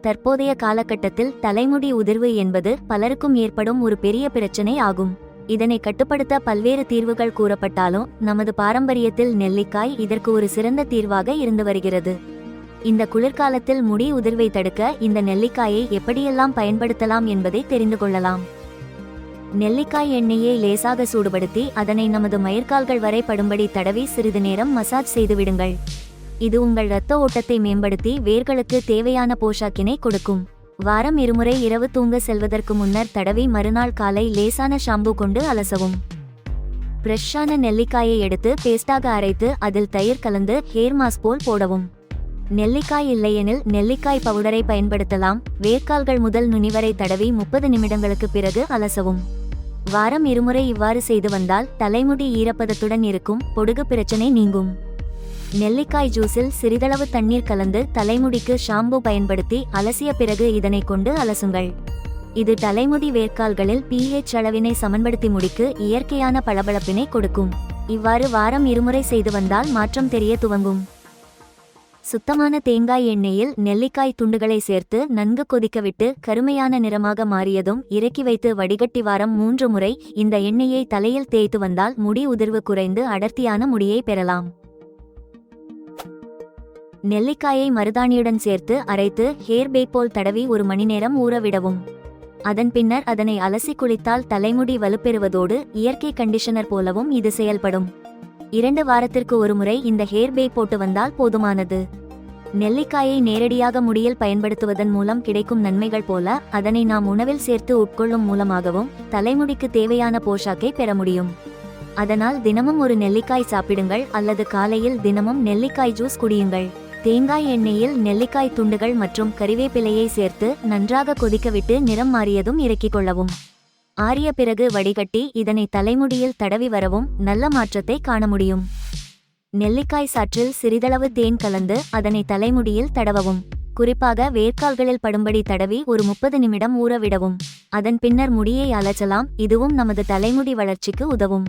தற்போதைய காலகட்டத்தில் தலைமுடி உதிர்வு என்பது பலருக்கும் ஏற்படும் ஒரு பெரிய பிரச்சனை ஆகும். இதனை கட்டுப்படுத்த பல்வேறு தீர்வுகள் கூறப்பட்டாலும் நமது பாரம்பரியத்தில் நெல்லிக்காய் இதற்கு ஒரு சிறந்த தீர்வாக இருந்து வருகிறது. இந்த குளிர்காலத்தில் முடி உதிர்வை தடுக்க இந்த நெல்லிக்காயை எப்படியெல்லாம் பயன்படுத்தலாம் என்பதை தெரிந்து கொள்ளலாம். நெல்லிக்காய் எண்ணெயை லேசாக சூடுபடுத்தி அதனை நமது மயிர்கால்கள் வரை படும்படி தடவி சிறிது நேரம் மசாஜ் செய்து விடுங்கள். இது உங்கள் இரத்த ஓட்டத்தை மேம்படுத்தி வேர்களுக்கு தேவையான போஷாக்கினை கொடுக்கும். வாரம் இருமுறை இரவு தூங்க செல்வதற்கு முன்னர் தடவி மறுநாள் காலை லேசான ஷாம்பு கொண்டு அலசவும். ஃப்ரெஷ்ஷான நெல்லிக்காயை எடுத்து பேஸ்டாக அரைத்து அதில் தயிர் கலந்து ஹேர் மாஸ்க் போல் போடவும். நெல்லிக்காய் இல்லையெனில் நெல்லிக்காய் பவுடரை பயன்படுத்தலாம். வேர்க்கால்கள் முதல் நுனிவரை தடவி முப்பது நிமிடங்களுக்கு பிறகு அலசவும். வாரம் இருமுறை இவ்வாறு செய்து வந்தால் தலைமுடி ஈரப்பதத்துடன் இருக்கும் பொடுகு பிரச்சனை நீங்கும். நெல்லிக்காய் ஜூஸில் சிறிதளவு தண்ணீர் கலந்து தலைமுடிக்கு ஷாம்பு பயன்படுத்தி அலசிய பிறகு இதனை கொண்டு அலசுங்கள். இது தலைமுடி வேர்க்கால்களில் பிஹெச் அளவினை சமன்படுத்தி முடிக்கு இயற்கையான பளபளப்பினை கொடுக்கும். இவ்வாறு வாரம் இருமுறை செய்து வந்தால் மாற்றம் தெரிய துவங்கும். சுத்தமான தேங்காய் எண்ணெயில் நெல்லிக்காய் துண்டுகளை சேர்த்து நன்கு கொதிக்கவிட்டு கருமையான நிறமாக மாறியதும் இறக்கி வைத்து வடிகட்டி வாரம் மூன்று முறை இந்த எண்ணெயை தலையில் தேய்த்து வந்தால் முடி உதிர்வு குறைந்து அடர்த்தியான முடியை பெறலாம். நெல்லிக்காயை மருதாணியுடன் சேர்த்து அரைத்து ஹேர் பேக் போல் தடவி ஒரு மணி நேரம் ஊறவிடவும் அதன் பின்னர் அதனை அலசி குளித்தால் தலைமுடி வலுப்பெறுவதோடு இயற்கை கண்டிஷனர் போலவும் இது செயல்படும். இரண்டு வாரத்திற்கு ஒருமுறை இந்த ஹேர் பேக் போட்டு வந்தால் போதுமானது. நெல்லிக்காயை நேரடியாக முடியில் பயன்படுத்துவதன் மூலம் கிடைக்கும் நன்மைகள் போல அதனை நாம் உணவில் சேர்த்து உட்கொள்ளும் மூலமாகவும் தலைமுடிக்கு தேவையான போஷாக்கை பெற முடியும். அதனால் தினமும் ஒரு நெல்லிக்காய் சாப்பிடுங்கள் அல்லது காலையில் தினமும் நெல்லிக்காய் ஜூஸ் குடியுங்கள். தேங்காய் எண்ணெயில் நெல்லிக்காய் துண்டுகள் மற்றும் கறிவேப்பிலையை சேர்த்து நன்றாக கொதிக்கவிட்டு நிறம் மாறியதும் இறக்கிக் கொள்ளவும். ஆறிய பிறகு வடிகட்டி இதனை தலைமுடியில் தடவி வரவும் நல்ல மாற்றத்தை காண முடியும். நெல்லிக்காய் சாற்றில் சிறிதளவு தேன் கலந்து அதனை தலைமுடியில் தடவவும். குறிப்பாக வேர்க்கால்களில் படும்படி தடவி ஒரு முப்பது நிமிடம் ஊறவிடவும் அதன் பின்னர் முடியை அலச்சலாம் இதுவும் நமது தலைமுடி வளர்ச்சிக்கு உதவும்.